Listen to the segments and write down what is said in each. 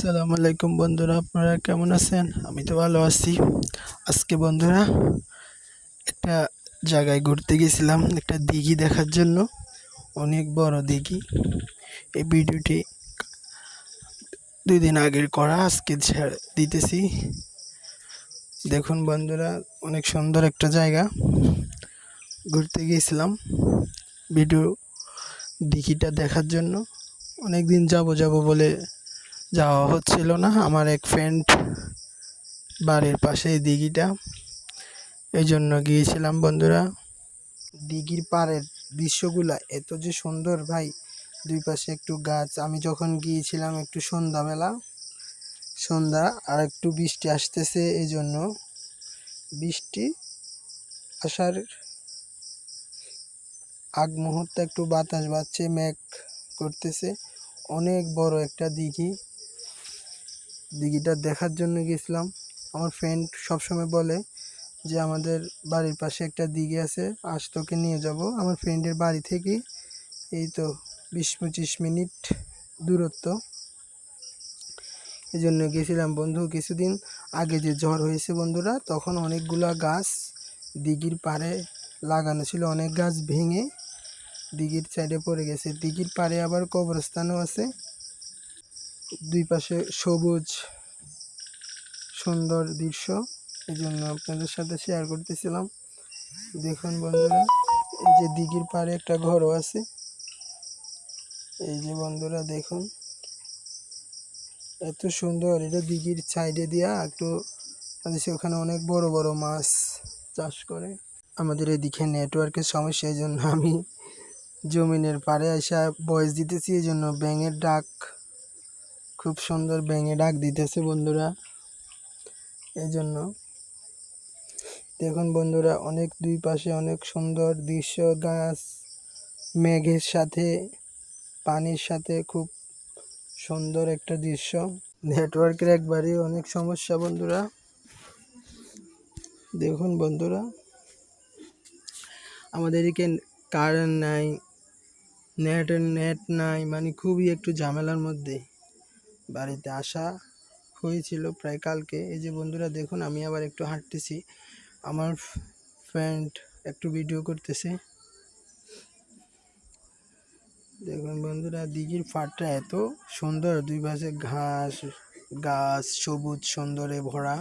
আসসালামু আলাইকুম বন্ধুরা, আপনারা কেমন আছেন? আমি তো ভালো আছি। আজকে বন্ধুরা, একটা জায়গায় ঘুরতে গেছিলাম, একটা দিঘি দেখার জন্য। অনেক বড় দিঘি। এই ভিডিওটি দুই দিন আগের করা, আজকে দিতেছি। দেখুন বন্ধুরা, অনেক সুন্দর একটা জায়গা। ঘুরতে গিয়েছিলাম ভিডিও দিঘিটা দেখার জন্য। অনেক দিন যাব যাব বলে যাওয়া হচ্ছিল না। আমার এক ফ্রেন্ড বাড়ির পাশে এই দিঘিটা। এই জন্য গিয়েছিলাম বন্ধুরা। দিঘির পাড়ের দৃশ্যগুলা এত যে সুন্দর ভাই। দুই পাশে একটু গাছ। আমি যখন গিয়েছিলাম একটু সন্ধ্যাবেলা, সন্ধ্যা আর একটু বৃষ্টি আসতেছে এই জন্য বৃষ্টি আসার আগ মুহূর্তে একটু বাতাস বাজছে মেঘ করতেছে। অনেক বড় একটা দিঘি। দিঘিটা দেখার জন্য গেছিলাম। আমার ফ্রেন্ড সবসময় বলে যে, আমাদের বাড়ির পাশে একটা দিঘি আছে, আজ তোকে নিয়ে যাব। আমার ফ্রেন্ডের বাড়ি থেকে এই তো বিশ পঁচিশ মিনিট দূরত্ব। এই জন্য গেছিলাম বন্ধু, কিছুদিন আগে যে ঝড় হয়েছে বন্ধুরা, তখন অনেকগুলা গাছ দিঘির পাড়ে লাগানো ছিল, অনেক গাছ ভেঙে দিঘির সাইডে পড়ে গেছে। দিঘির পাড়ে আবার কবরস্থানও আছে। দুই পাশে সবুজ সুন্দর দৃশ্য। এই জন্য আপনাদের সাথে শেয়ার করতেছিলাম। দেখুন বন্ধুরা, এই যে দিঘির পাড়ে একটা ঘরও আছে। এই যে বন্ধুরা, দেখুন। এত সুন্দর, এটা দিঘির সাইডে দিয়া একটু ওখানে অনেক বড় বড় মাছ চাষ করে। আমাদের এদিকে নেটওয়ার্কের সমস্যা, এই জন্য আমি জমিনের পাড়ে এসে বয়স দিতেছি, এই জন্য ব্যাঙের ডাক খুব সুন্দর ব্যাঙে ডাক দিতেছে বন্ধুরা। এই জন্য দেখুন বন্ধুরা, অনেক দুই পাশে অনেক সুন্দর দৃশ্য, গাছ, মেঘের সাথে, পানির সাথে খুব সুন্দর একটা দৃশ্য। নেটওয়ার্কের একবারই অনেক সমস্যা বন্ধুরা। দেখুন বন্ধুরা, আমাদের এদিকে কারেন্ট নাই নেট নেট নাই মানে খুবই একটু ঝামেলার মধ্যে। বাড়িতে আসা হয়েছিল প্রায় কালকে। এই যে বন্ধুরা, দেখুন, আমি আবার একটু হাঁটতেছি। আমার ফ্রেন্ড একটু ভিডিও করতেছে। দেখুন বন্ধুরা, দিঘির পাড়টা এত সুন্দর। দুই পাশে ঘাস, গাছ, সবুজ সুন্দরে ভরা।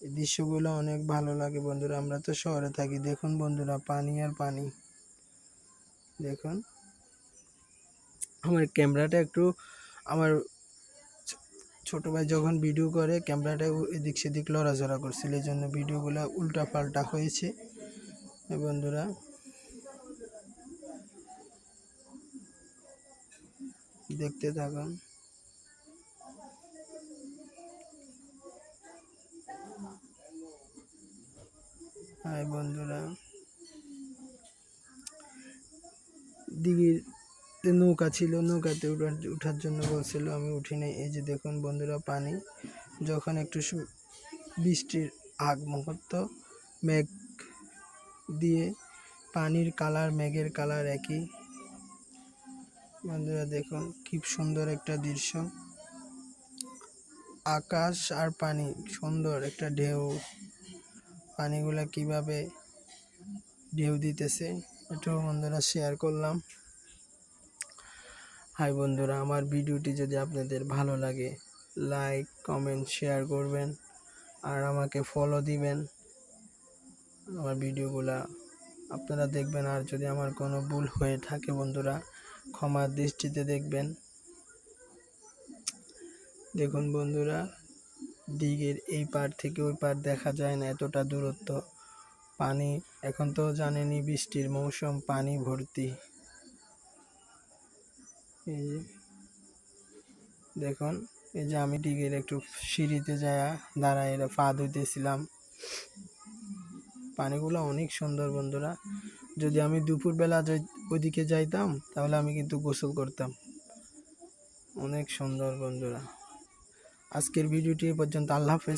এই দৃশ্যগুলো অনেক ভালো লাগে বন্ধুরা, আমরা তো শহরে থাকি। দেখুন বন্ধুরা, পানি আর পানি। দেখুন, আমার ক্যামেরাটা একটু আমার ছোট ভাই যখন ভিডিও করে ক্যামেরাটা এদিক সেদিক লড়াচড়া করছিল, এই জন্য ভিডিওগুলো উল্টা পাল্টা হয়েছে। বন্ধুরা। দেখতে থাকুন। বন্ধুরা। দিঘির নৌকা ছিল, নৌকাতে উঠার জন্য বলছিল, আমি উঠি নাই। এই যে দেখুন বন্ধুরা, পানি। যখন একটু বৃষ্টির আগ মুহূর্ত মেঘ দিয়ে পানির কালার, মেঘের কালার একই। বন্ধুরা, দেখুন কি সুন্দর একটা দৃশ্য। আকাশ আর পানি, সুন্দর একটা ঢেউ। পানিগুলা কীভাবে ঢেউ দিতেছে, এটাও বন্ধুরা শেয়ার করলাম। হাই বন্ধুরা, আমার ভিডিওটি যদি আপনাদের ভালো লাগে লাইক কমেন্ট শেয়ার করবেন আর আমাকে ফলো দিবেন। আমার ভিডিওগুলা আপনারা দেখবেন আর যদি আমার কোনো ভুল হয়ে থাকে বন্ধুরা ক্ষমার দৃষ্টিতে দেখবেন। দেখুন বন্ধুরা, দিঘের এই পার থেকে ওই পার দেখা যায় না এতটা দূরত্ব। পানি, এখন তো জানেনই বৃষ্টির মৌসুম, পানি ভর্তি। এই যে, দেখুন, এই যে আমি দিঘের একটু সিঁড়িতে যায় দাঁড়ায় এরা পা ধুইতেছিলাম। পানিগুলো অনেক সুন্দর বন্ধুরা। যদি আমি দুপুরবেলা ওইদিকে যাইতাম, তাহলে আমি কিন্তু গোসল করতাম। অনেক সুন্দর বন্ধুরা। আজকের ভিডিওটি পর্যন্ত, আল্লাহ হাফেজ।